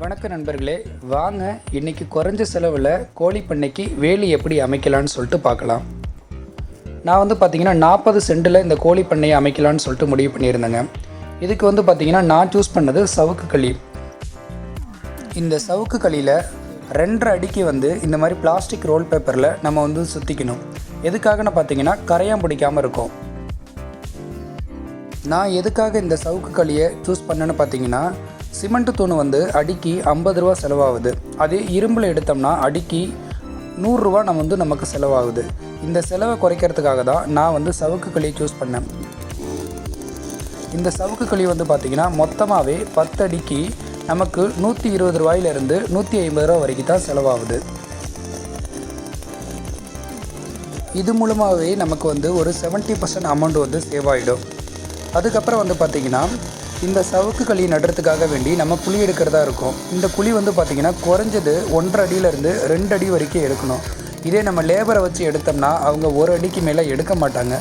வணக்கம் நண்பர்களே வாங்க இன்னைக்கு குறைஞ்ச செலவில் கோழி பண்ணைக்கு வேலி எப்படி அமைக்கலாம்னு சொல்லிட்டு பார்க்கலாம். நான் வந்து பார்த்திங்கன்னா நாற்பது சென்டில் இந்த கோழி பண்ணையை அமைக்கலாம்னு சொல்லிட்டு முடிவு பண்ணியிருந்தேங்க. இதுக்கு வந்து பார்த்திங்கன்னா நான் சூஸ் பண்ணது சவுக்கு களி. இந்த சவுக்கு களியில் ரெண்டரை அடிக்கு வந்து இந்த மாதிரி பிளாஸ்டிக் ரோல் பேப்பரில் நம்ம வந்து சுற்றிக்கணும் எதுக்காகன்னு பார்த்தீங்கன்னா கரையான் பிடிக்காமல் இருக்கும். நான் எதுக்காக இந்த சவுக்கு களியை சூஸ் பண்ணேன்னு பார்த்தீங்கன்னா சிமெண்ட் தூண் வந்து அடிக்கு ஐம்பது ரூபா செலவாகுது. அதே இரும்பில் எடுத்தோம்னா அடிக்கு நூறுரூவா நம்ம வந்து நமக்கு செலவாகுது. இந்த செலவை குறைக்கிறதுக்காக தான் நான் வந்து சவுக்கு களியை சூஸ் பண்ணேன். இந்த சவுக்கு களி வந்து பார்த்திங்கன்னா மொத்தமாகவே பத்து அடிக்கு நமக்கு நூற்றி இருபது ரூபாயிலிருந்து நூற்றி ஐம்பது ரூபா வரைக்கும் தான் செலவாகுது. இது மூலமாகவே நமக்கு வந்து ஒரு 70% பர்சன்ட் அமௌண்ட் வந்து சேவ் ஆகிடும் அதுக்கப்புறம் வந்து பார்த்திங்கன்னா இந்த சவுக்கு களி நடுறதுக்காக வேண்டி நம்ம குழி எடுக்கிறதா இருக்கும். இந்த குழி வந்து பார்த்திங்கன்னா குறைஞ்சது ஒன்றரை அடியிலேருந்து ரெண்டு அடி வரைக்கும் எடுக்கணும். இதே நம்ம லேபரை வச்சு எடுத்தோம்னா அவங்க ஒரு அடிக்கு மேலே எடுக்க மாட்டாங்க.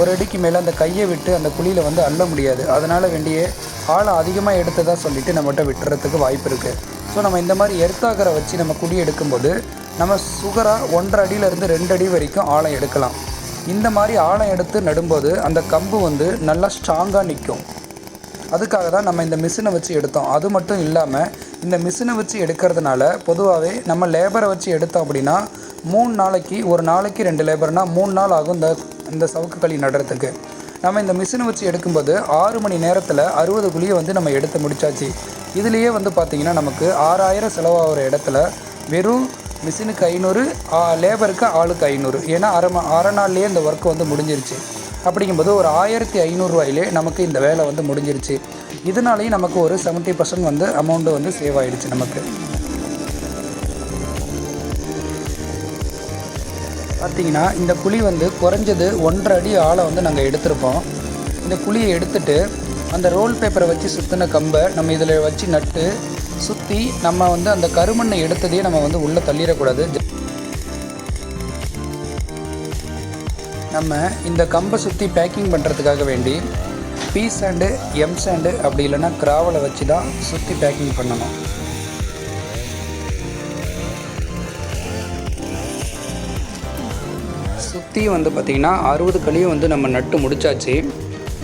ஒரு அடிக்கு மேலே அந்த கையை விட்டு அந்த குழியில் வந்து அள்ள முடியாது. அதனால் வேண்டியே ஆழம் அதிகமாக எடுத்ததாக சொல்லிவிட்டு நம்மகிட்ட விட்டுறதுக்கு வாய்ப்பு இருக்குது ஸோ நம்ம இந்த மாதிரி எர்த்தாகரை வச்சு நம்ம குழி எடுக்கும்போது நம்ம சுகராக ஒன்றரை அடியிலேருந்து ரெண்டு அடி வரைக்கும் ஆழம் எடுக்கலாம். இந்த மாதிரி ஆழம் எடுத்து நடும்போது அந்த கம்பு வந்து நல்லா ஸ்ட்ராங்காக நிற்கும் அதுக்காக தான் நம்ம இந்த மிஷினை வச்சு எடுத்தோம். அது மட்டும் இல்லாமல் இந்த மிஷினை வச்சு எடுக்கிறதுனால பொதுவாகவே நம்ம லேபரை வச்சு எடுத்தோம் அப்படின்னா மூணு நாளைக்கு ஒரு நாளைக்கு ரெண்டு லேபர்னால் மூணு நாள் ஆகும் இந்த இந்த சவுக்கு களி நடுறதுக்கு. நம்ம இந்த மிஷினை வச்சு எடுக்கும்போது ஆறு மணி நேரத்தில் அறுபது குழியை வந்து நம்ம எடுத்து முடிச்சாச்சு. இதுலேயே வந்து பார்த்திங்கன்னா நமக்கு ஆறாயிரம் செலவாகிற இடத்துல வெறும் மிஷினுக்கு ஐநூறு லேபருக்கு ஆளுக்கு ஐநூறு. ஏன்னா அரை அரை நாள்லேயே இந்த ஒர்க் வந்து முடிஞ்சிருச்சு. அப்படிங்கும்போது ஒரு ஆயிரத்தி ஐநூறுரூவாயிலே நமக்கு இந்த வேலை வந்து முடிஞ்சிருச்சு. இதனாலேயும் நமக்கு ஒரு 70% பர்சன்ட் வந்து அமௌண்ட்டு வந்து சேவ் ஆகிடுச்சு நமக்கு. பார்த்தீங்கன்னா இந்த குழி வந்து குறைஞ்சது ஒன்றரை அடி ஆழம் வந்து நாங்கள் எடுத்திருப்போம். இந்த குழியை எடுத்துட்டு அந்த ரோல் பேப்பரை வச்சு சுற்றின கம்பை நம்ம இதில் வச்சு நட்டு சுற்றி நம்ம வந்து அந்த கருமண்ணை எடுத்ததையே நம்ம வந்து உள்ளே தள்ளிடக்கூடாது. நம்ம இந்த கம்பை சுற்றி பேக்கிங் பண்ணுறதுக்காக வேண்டி பி சாண்டு எம் சாண்டு அப்படி இல்லைன்னா கிராவலை வச்சு தான் சுற்றி பேக்கிங் பண்ணணும். சுற்றி வந்து பார்த்திங்கன்னா அறுபது களியும் வந்து நம்ம நட்டு முடிச்சாச்சு.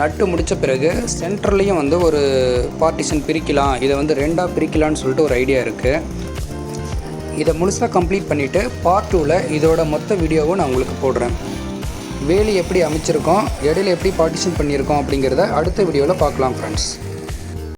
நட்டு முடித்த பிறகு சென்டர்லேயும் வந்து ஒரு பார்ட்டிஷன் பிரிக்கலாம். இதை வந்து ரெண்டாக பிரிக்கலாம்னு சொல்லிட்டு ஒரு ஐடியா இருக்குது இதை முழுசாக கம்ப்ளீட் பண்ணிவிட்டு பார்ட் டூவில் இதோட மொத்த வீடியோவும் நான் உங்களுக்கு போடுறேன். வேலி எப்படி அமைச்சிருக்கோம் இடையில எப்படி பார்ட்டிஷன் பண்ணியிருக்கோம் அப்படிங்கிறத அடுத்த வீடியோவில் பார்க்கலாம் ஃப்ரெண்ட்ஸ்